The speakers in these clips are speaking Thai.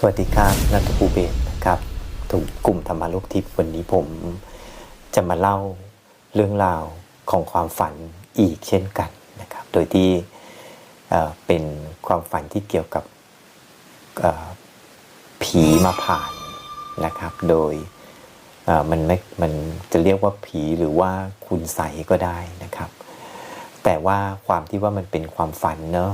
สวัสดีครับนัทภูเบศนะครับถูกกลุ่มธรรมาลูกทิพย์วันนี้ผมจะมาเล่าเรื่องราวของความฝันอีกเช่นกันนะครับ โดยที่เป็นความฝันที่เกี่ยวกับผีมาผ่านนะครับ โดยมันไม่มันจะเรียกว่าผีหรือว่าคุณใสก็ได้นะครับ แต่ว่าความที่ว่ามันเป็นความฝันเนอะ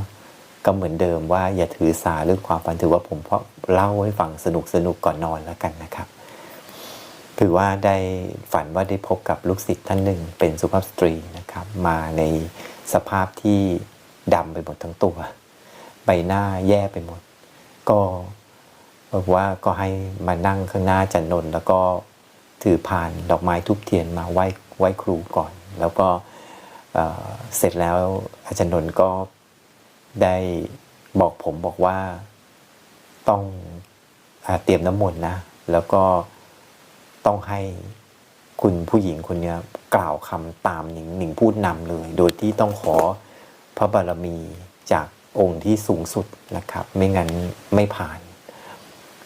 ก็เหมือนเดิมว่าอย่าถือสาเรื่องความฝันถือว่าผมเพราะเล่าให้ฟังสนุกสนุกก่อนนอนแล้วกันนะครับ ถือว่าได้ฝันว่าได้พบกับลูกศิษย์ท่านหนึ่งเป็นสุภาพสตรีนะครับ มาในสภาพที่ดำไปหมดทั้งตัว ใบหน้าแย่ไปหมด ก็บอกว่าก็ให้มานั่งข้างหน้าจันนนท์แล้วก็ถือพานดอกไม้ทุบเทียนมาไหว้ไหว้ครูก่อน แล้วก็เเสร็จแล้วอาจารย์นนท์ก็ ได้บอกผมบอกว่าต้องอเตรียมน้ำมนต์นะ แล้วก็ต้องให้คุณผู้หญิงคนนี้กล่าวคำตามหนิงหนิงพูดนำเลย โดยที่ต้องขอพระบารมีจากองค์ที่สูงสุดนะครับ ไม่งั้นไม่ผ่าน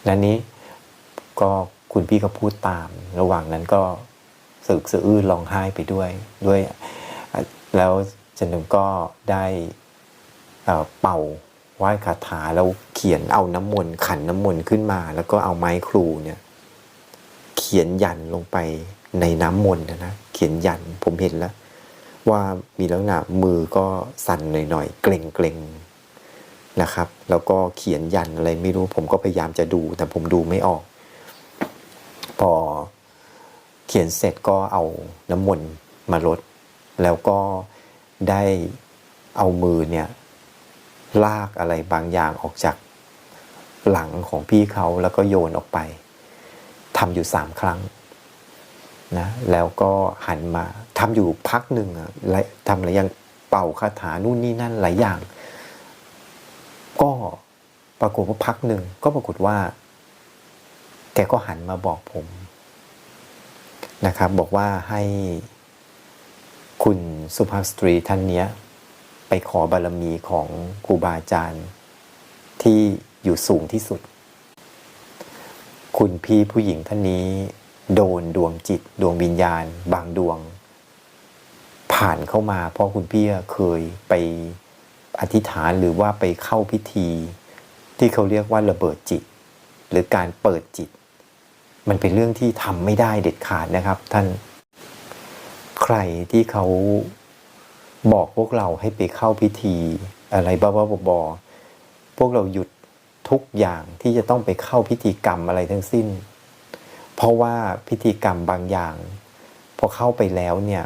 นั้นนี้ก็คุณพี่ก็พูดตาม ระหว่างนั้นก็สึกสะอื้นร้องไห้ไปด้วยด้วย แล้วจันหนึ่งก็ได้ เป่าไหว้คาถาแล้วเขียนเอาน้ำมนต์ขันน้ำมนต์ขึ้นมา แล้วก็เอาไม้ครูเนี่ยเขียนยันลงไปในน้ำมนต์นะนะเขียนยันผมเห็นแล้ว ว่ามีลักษณะมือก็สั่นหน่อยๆเกร็งเกรงๆนะครับ แล้วก็เขียนยันอะไรไม่รู้ผมก็พยายามจะดู แต่ผมดูไม่ออก พอเขียนเสร็จก็เอาน้ำมนต์มาลดแล้วก็ได้เอามือเนี่ย ลากอะไรบางอย่างออกจากหลังของพี่เขาแล้วก็โยนออกไปทำอยู่สามครั้งนะแล้วก็หันมาทำอยู่พักหนึ่งอะทำอะไรอย่างเป่าคาถานู่นนี่นั่นหลายอย่าง ก็ปรากฏว่าพักหนึ่งก็ปรากฏว่า แกก็หันมาบอกผมนะครับ บอกว่าให้คุณสุภาพสตรีท่านเนี้ย ไปขอบารมีของครูบาอาจารย์ ที่อยู่สูงที่สุด คุณพี่ผู้หญิงท่านนี้โดนดวงจิตดวงวิญญาณ บางดวง ผ่านเข้ามาเพราะคุณพี่เคยไปอธิษฐานหรือว่าไปเข้าพิธี ที่เขาเรียกว่าระเบิดจิต หรือการเปิดจิต มันเป็นเรื่องที่ทำไม่ได้เด็ดขาดนะครับ ท่าน ใครที่เขา บอกพวกเราให้ไปเข้าพิธี อะไรบ้าๆบอๆพวกเราหยุดทุกอย่างที่จะต้องไปเข้าพิธีกรรมอะไรทั้งสิ้น เพราะว่าพิธีกรรมบางอย่าง พอเข้าไปแล้วเนี่ย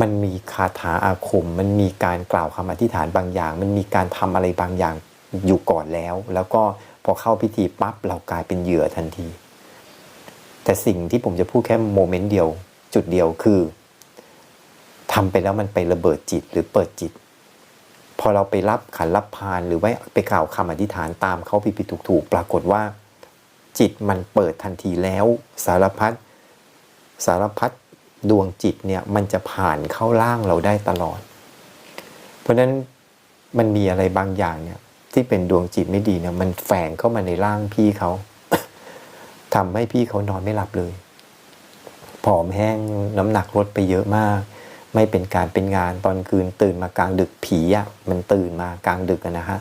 มันมีคาถาอาคม มันมีการกล่าวคำอธิษฐานบางอย่าง มันมีการทำอะไรบางอย่างอยู่ก่อนแล้ว แล้วก็พอเข้าพิธีปั๊บเรากลายเป็นเหยื่อทันที แต่สิ่งที่ผมจะพูดแค่โมเมนต์เดียว จุดเดียวคือ ทำไปแล้วมันไประเบิดจิตหรือเปิดจิต พอเราไปรับขันรับพานหรือว่าไปกล่าวคำอธิษฐานตามเขาผิดๆถูกๆปรากฏว่า จิตมันเปิดทันทีแล้ว สารพัดสารพัดดวงจิตเนี่ยมันจะผ่านเข้าร่างเราได้ตลอด เพราะฉะนั้นมันมีอะไรบางอย่างเนี่ยที่เป็นดวงจิตไม่ดีเนี่ยมันแฝงเข้ามาในร่างพี่เขาทำให้พี่เขานอนไม่หลับเลย ผอมแห้งน้ำหนักลดไปเยอะมาก ไม่เป็นการเป็นงานตอนคืนตื่นมากลางดึกผีอะ่ะมันตื่นมากลางดึกนะฮะ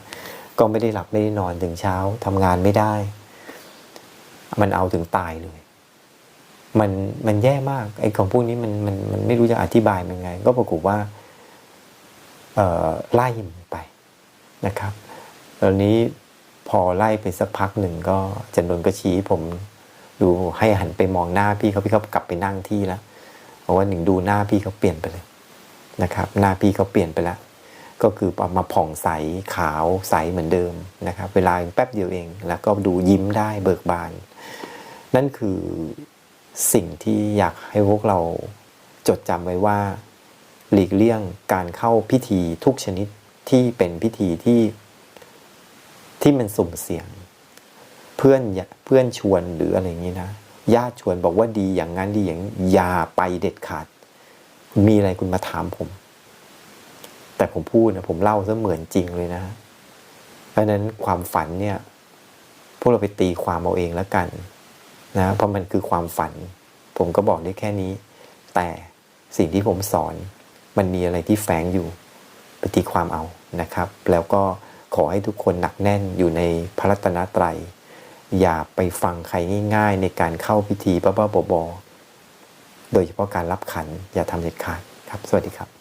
ก็ไม่ได้หลับไม่ได้นอนถึงเช้าทำงานไม่ได้ มันเอาถึงตายเลย มันมันแย่มากไอ้ของพวกนี้มันมันมันไม่รู้จะอธิบายมันไง ก็ปรากฏว่าเอ่อไล่มันไปนะครับตอนนี้พอไล่ไปสักพักหนึ่งก็จันนนก็ชี้ผมดูให้หันไปมองหน้าพี่เขาพี่เขากลับไปนั่งที่แล้ว เพราะว่าหนึ่งดูหน้าพี่เขาเปลี่ยนไปเลยนะครับหน้าพี่เขาเปลี่ยนไปแล้วก็คือออกมาผ่องใสขาวใสเหมือนเดิมนะครับ เวลาแป๊บเดียวเอง แล้วก็ดูยิ้มได้เบิกบาน นั่นคือสิ่งที่อยากให้พวกเราจดจำไว้ว่า หลีกเลี่ยงการเข้าพิธีทุกชนิดที่เป็นพิธีที่ที่มันสุ่มเสี่ยง เพื่อนเพื่อนชวนหรืออะไรอย่างนี้นะ ญาติชวนบอกว่าดีอย่างนั้นดีอย่างอย่าไปเด็ดขาด มีอะไรคุณมาถามผม แต่ผมพูดนะผมเล่าเสมือนจริงเลยนะเพราะนั้นความฝันเนี่ย พวกเราไปตีความเอาเองแล้วกันนะเพราะมันคือความฝัน ผมก็บอกได้แค่นี้ แต่สิ่งที่ผมสอนมันมีอะไรที่แฝงอยู่ไปตีความเอานะครับ แล้วก็ขอให้ทุกคนหนักแน่นอยู่ในพระรัตนตรัย อย่าไปฟังใครง่าย ๆ ในการเข้าพิธีบ้าๆบอๆโดยเฉพาะการรับขันอย่าทำเด็ดขาดครับ สวัสดีครับ